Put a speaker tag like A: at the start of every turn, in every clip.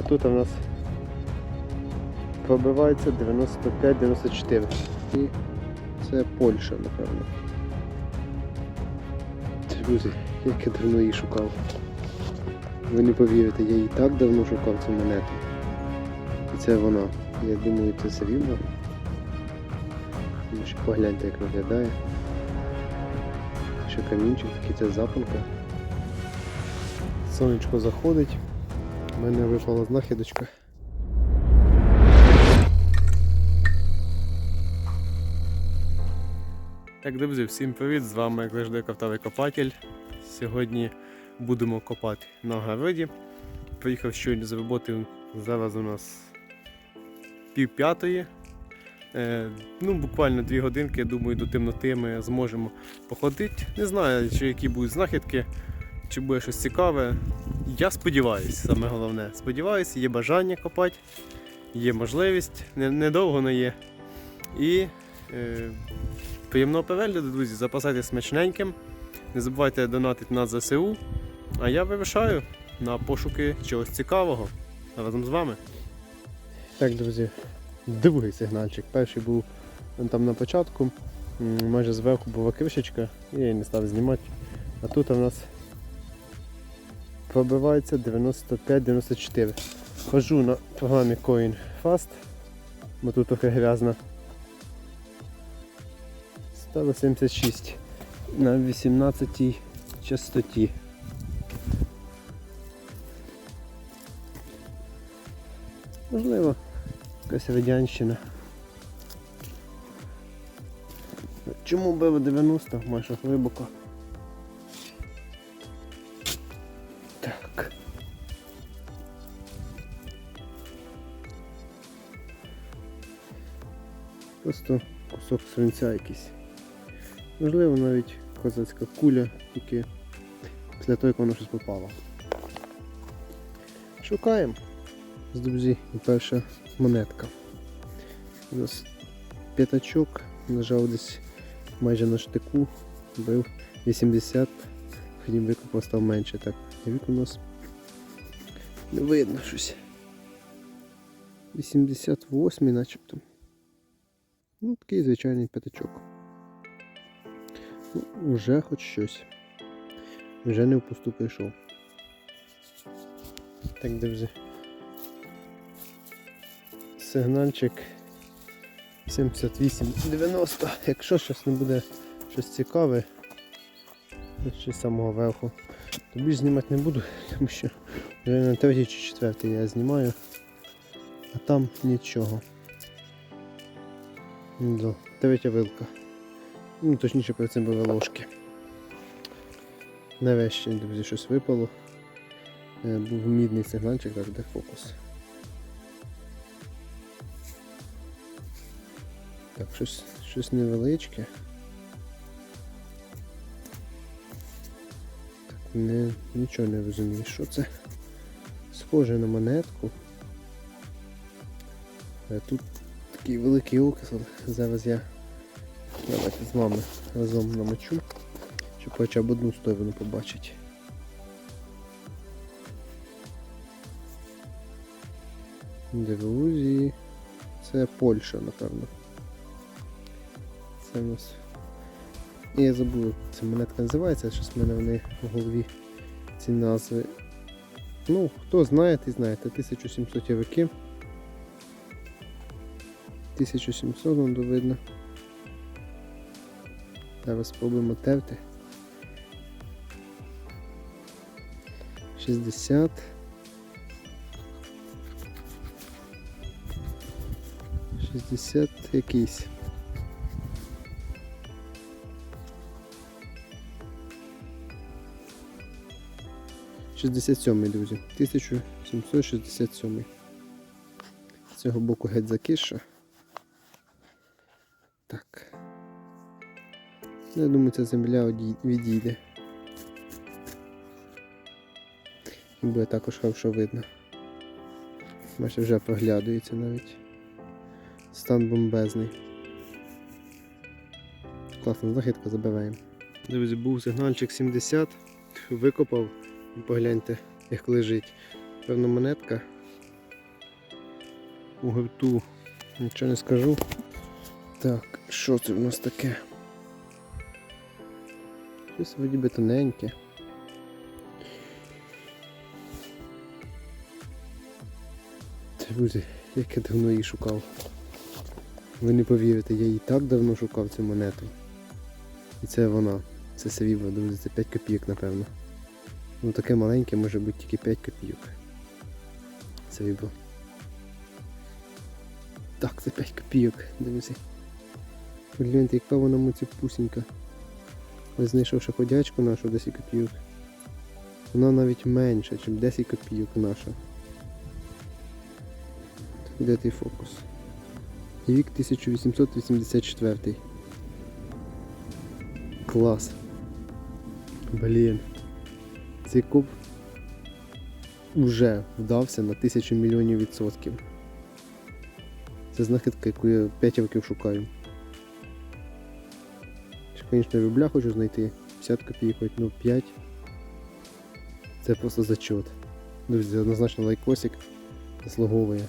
A: А тут у нас пробивається 95-94. І це Польща, напевно. Друзі, як я давно її шукав. Ви не повірите, я її так давно шукав цю монету. І це вона. Я думаю, це. Ну, ще погляньте, як виглядає. Ще камінчик, такий це запонка. Сонечко заходить. У мене випала знахідочка. Так, друзі, всім привіт! З вами як завжди Кавтавий Копатель. Сьогодні будемо копати на городі. Приїхав щойно з роботи. Зараз у нас пів п'ятої. Е, ну, буквально дві годинки, я думаю, до темноти ми зможемо походити. Не знаю, чи які будуть знахідки, чи буде щось цікаве. Я сподіваюся, саме головне. Сподіваюся, є бажання копати, є можливість, недовго не є. І е, приємного перегляду, друзі, запасайтесь смачненьким. Не забувайте донатити на ЗСУ. А я вирушаю на пошуки чогось цікавого разом з вами. Так, друзі, другий сигнальчик. Перший був там на початку, майже зверху була кришечка, я її не став знімати. А тут у нас пробивається 95-94. Хожу на програмі Coin Fast, бо тут трохи грязно. Стало 76 на 18 частоті. Можливо, якась радянщина. Чому було 90 майже глибоко? Кусок свинця якийсь. Можливо, навіть козацька куля, тільки після того, як воно щось попало. Шукаємо. З друзі, і перша монетка. У нас п'ятачок, нажав десь майже на штику, бив 80, потім викопав став менше. Так, вік у нас не видно щось. 88 начебто. Ну, такий звичайний п'ятачок. Ну, уже хоч щось. Вже не впусту прийшов. Так, друзі. Сигнальчик 78-90. Якщо щось не буде щось цікаве, ще з самого верху, то більш знімати не буду, тому що вже на третій чи четвертий я знімаю, а там нічого. Ну, третя вилка. Ну, точніше перед цим були ложки. Нарешті, друзі, щось випало. Е, Був мідний сигнальчик, так де фокус. Так, щось, щось невеличке. Так, не, нічого не розумію, що це. Схоже на монетку. Е, Тут такий великий окисел. Зараз я давайте з вами разом намочу, щоб хоча б одну сторону побачити. Друзі, це Польща, напевно. Це у нас. Я забув, ця монетка називається, щось в мене вони в голові ці назви. Ну, хто знає, ти знаєте, 1700 роки. 1700 воно видно. Зараз спробуємо терти. 60. Шістдесят якийсь. Шістдесят сьомий, друзі. 1767. З цього боку геть закиша. Я думаю, ця земля відійде. І буде також хорошо видно. Майже вже проглядується навіть. Стан бомбезний. Класна знахідка, забираємо. Друзі, був сигнальчик 70, викопав, погляньте, як лежить. Певна монетка. у гурту нічого не скажу. Так, що це в нас таке? Щось вроді би тоненьке. Друзі, як я давно її шукав. Ви не повірите, я її так давно шукав цю монету. І це вона. Це срібло, друзі, це 5 копійок, напевно. Ну таке маленьке може бути тільки 5 копійок. Срібло. Так, це 5 копійок, друзі. Гляньте, яка вона муціпусінька. Ось знайшовши ходячку нашу 10 копійок. Вона навіть менша, ніж 10 копійок наша. Де той фокус? Рік 1884. Клас. Блін. Цей куб вже вдався на тисячу мільйонів відсотків. Це знахідка, яку я 5 років шукаю. Звісно, рубля хочу знайти. 50 копійок, ну 5. Це просто зачет. Друзі, однозначно лайкосик заслуговує.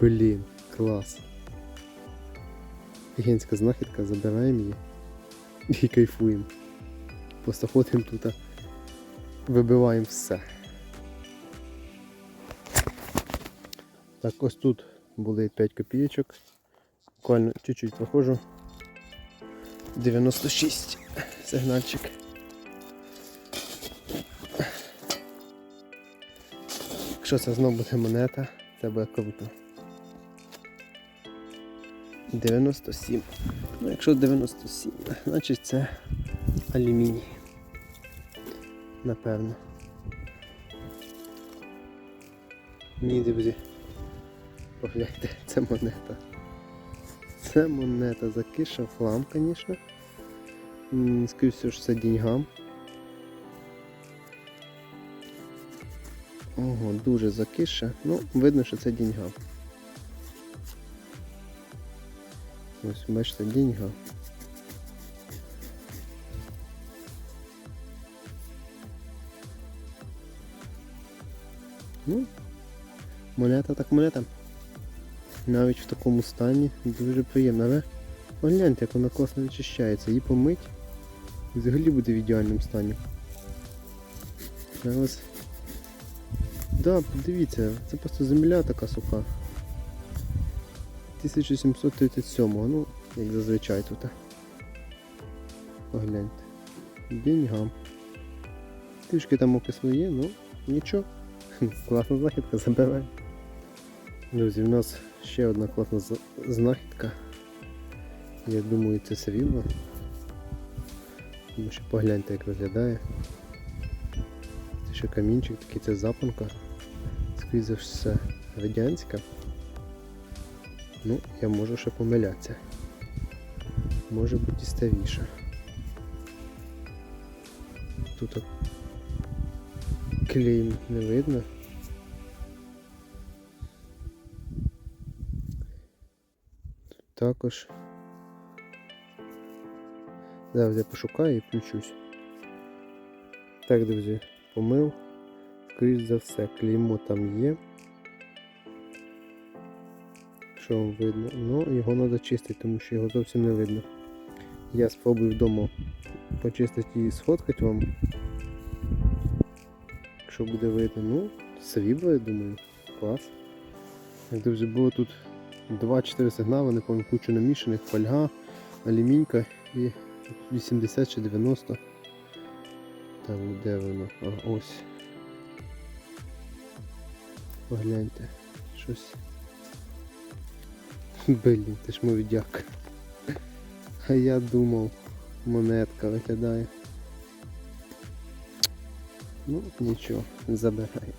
A: Блін, клас. Офігенська знахідка, забираємо її і кайфуємо. Просто ходимо тут, вибиваємо все. Так, ось тут були 5 копійочок. Буквально чуть-чуть проходжу. 96 сигнальчик. Якщо це знову буде монета, це буде круто. 97. Ну, якщо 97, значить це алюміній. Напевно. Ні, друзі. Погляньте, це монета. Це монета закиша флам, звісно. Скоріше що це деньгам. Ого, дуже закиша. Ну, видно, що це деньгам. Ось, бачите, деньга. Ну, монета так монета. Навіть в такому стані дуже приємно, але погляньте, як вона класно відчищається. Її помить взагалі буде в ідеальному стані. Зараз. Да, подивіться, це просто земля така суха. 1737-го, ну, як зазвичай тут. Погляньте. Деньгам. Трішки там окисло є, ну нічого. Класна знахідка забирає. Друзі, в нас ще одна класна знахідка. Я думаю, це срібло. Тому що погляньте, як виглядає. Це ще камінчик, такий це запанка. Скоріше за все радянська. Ну, я можу ще помилятися. Може бути і старіше. Тут клейм не видно. Також. Зараз я пошукаю і включусь. Так, друзі, помив. Скоріш за все, клеймо там є. Що вам видно? Ну, його треба чистити, тому що його зовсім не видно. Я спробую вдома почистити і сфоткати вам. Якщо буде видно, ну, срібло, я думаю, клас. Друзі, було тут 2-4 сигнали, не пам'ятаю, кучу намішаних, фольга, алюмінька і 80 чи 90. Там де воно? А, ось. Погляньте, щось. Блін, ти ж мовідяк. А я думав, монетка виглядає. Ну, нічого, забираю.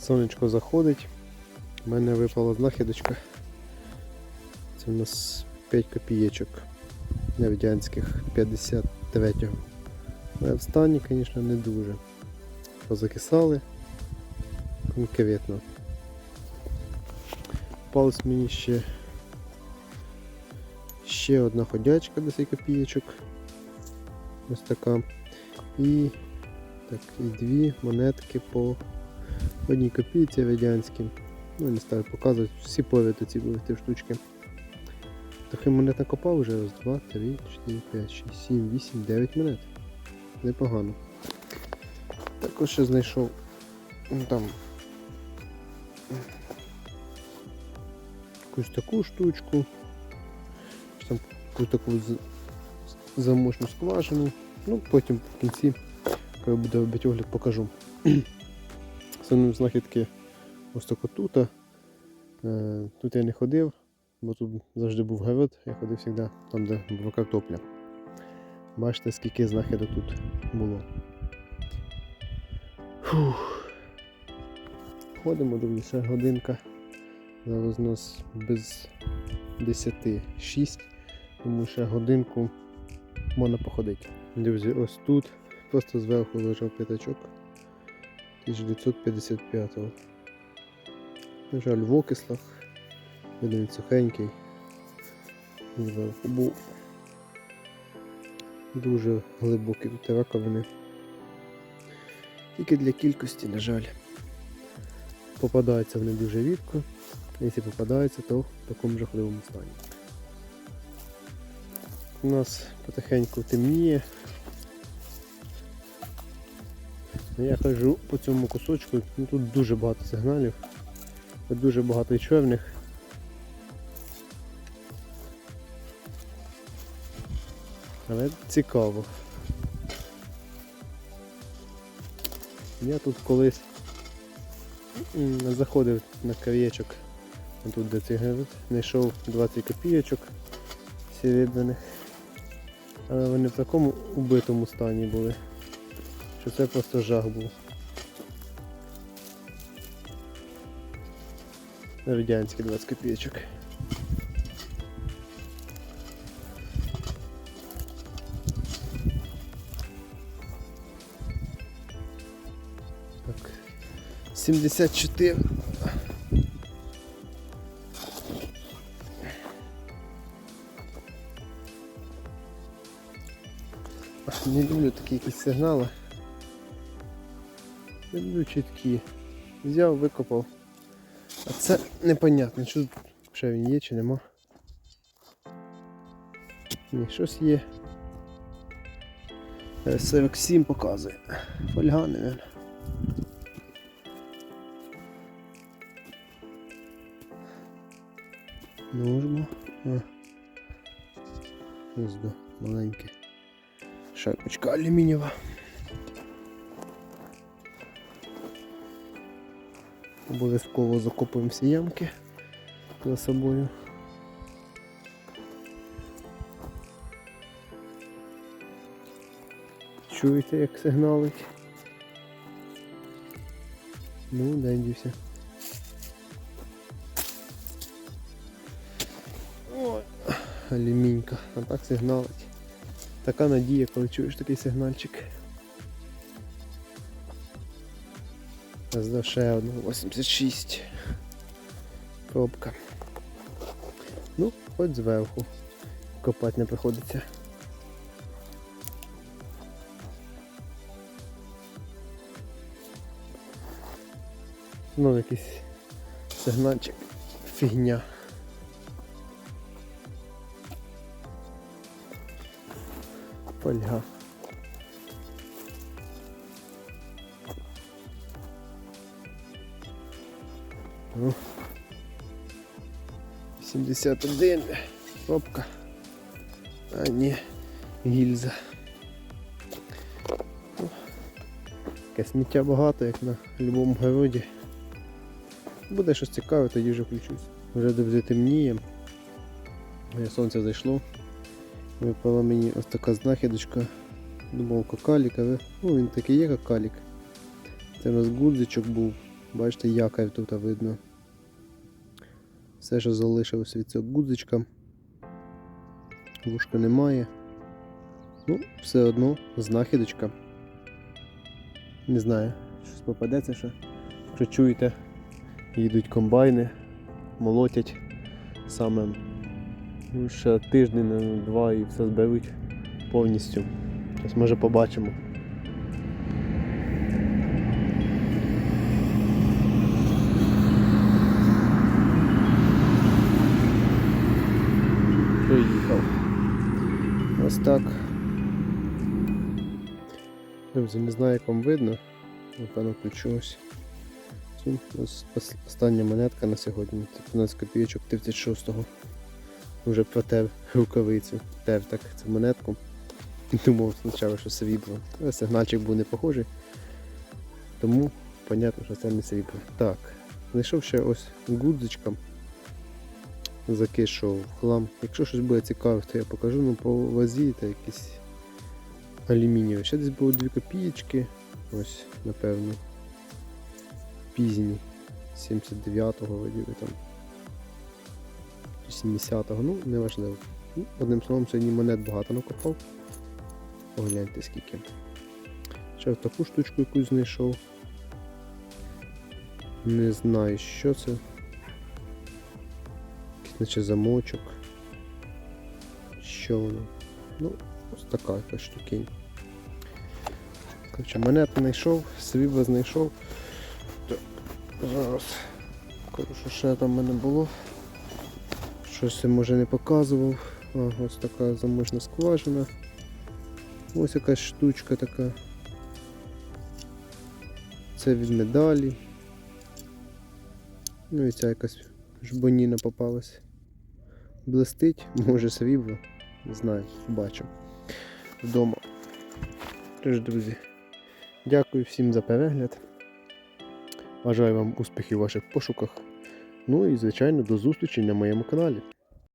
A: Сонечко заходить. У мене випала знахідочка. Це у нас 5 копієчок радянських 53-го. Але в звісно, не дуже. Позакисали конкретно. Попалась мені ще ще одна ходячка 10 копійочок. Ось така. І, так, і дві монетки по одній копійці радянській. Ну, не ставлю показувати. Всі повіти ці були ті штучки. Трохи монет накопав вже. Раз, два, три, чотири, п'ять, шість, сім, вісім, дев'ять монет. Непогано. Також ще знайшов ну, там якусь таку штучку. Там якусь таку замочну скважину. Ну, потім в кінці, коли буде робити огляд, покажу. Основні знахідки ось тако тут. Е, Тут я не ходив, бо тут завжди був гавет, я ходив завжди там, де була картопля. Бачите, скільки знахідок тут було. Фух. Ходимо, ще годинка. Зараз у нас без 10 6, тому ще годинку можна походити. Друзі, ось тут просто зверху лежав п'ятачок 1955-го. На жаль, в окислах. Він сухенький. Зверху був дуже глибокі тут раковини. Тільки для кількості, на жаль. Попадаються вони дуже рідко. Якщо попадаються, то в такому жахливому стані. У нас потихеньку темніє. Я хожу по цьому кусочку, ну, тут дуже багато сигналів, дуже багато чорних. Але цікаво. Я тут колись заходив на краєчок, тут де цигарет, знайшов 20 копійочок серебряних. Але вони в такому убитому стані були, що це просто жах був. Радянські 20 копійочок. 74. Не люблю такі якісь сигнали. Люблю чіткі. Взяв, викопав. А це непонятно, що ще він є чи нема. Ні, щось є. Е, 47 показує. Фольга, мабуть. Нужно. А. Ось до маленьке. Шапочка алюмінієва. Обов'язково закопуємо всі ямки за собою. Чуєте, як сигналить? Ну, де алюмінька, а так сигналить. Така надія, коли чуєш такий сигнальчик. Здав ще одну 86. Пробка. Ну, хоч зверху. Копати не приходиться. Знову якийсь сигнальчик. Фігня. Фольга. Ну. 71. Пробка. А ні, гільза. Ну, Таке сміття багато, як на будь-якому городі. Буде щось цікаве, тоді вже включусь. Вже дуже темніє. Сонце зайшло. Випала мені ось така знахідочка. Думав какалік, ну, він такий є какалік. Це у нас гудзичок був. Бачите, якорь тут видно. Все, що залишилося від цього гудзичка. Вушка немає. Ну, все одно знахідочка. Не знаю, щось попадеться ще. Якщо чуєте, їдуть комбайни, молотять саме Ну, ще тиждень два і все зберуть повністю. Зараз може побачимо. Приїхав. Ось так. Друзі, не знаю як вам видно, напевно включилось. Остання монетка на сьогодні, 15 копійочок 36-го. Вже протер рукавицю. Тер так цю монетку. Думав спочатку, що срібло. Але сигнальчик був не похожий. Тому, понятно, що це не срібло. Так, знайшов ще ось гудзичка. Закишов хлам. Якщо щось буде цікаве, то я покажу, ну по вазі та якісь алюмінієві. Ще десь було 2 копієчки. Ось, напевно. Пізні. 79-го вроді би там. Чи 70-го, ну, неважливо. Ну, одним словом, сьогодні монет багато накопав. Погляньте скільки. Ще таку штучку якусь знайшов. Не знаю, що це. Якийсь наче замочок. Що воно? Ну, ось така якась штукінь. Коротше, монету знайшов, срібло знайшов. Так, зараз. Що ще там в мене було. Щось я може не показував. А, ось така заможна скважина. Ось якась штучка така. Це від медалі. Ну і ця якась жбоніна попалась. Блистить, може срібло. Не знаю, бачу. Вдома. Тож, друзі, дякую всім за перегляд. Бажаю вам успіхів у ваших пошуках. Ну і, звичайно, до зустрічі на моєму каналі.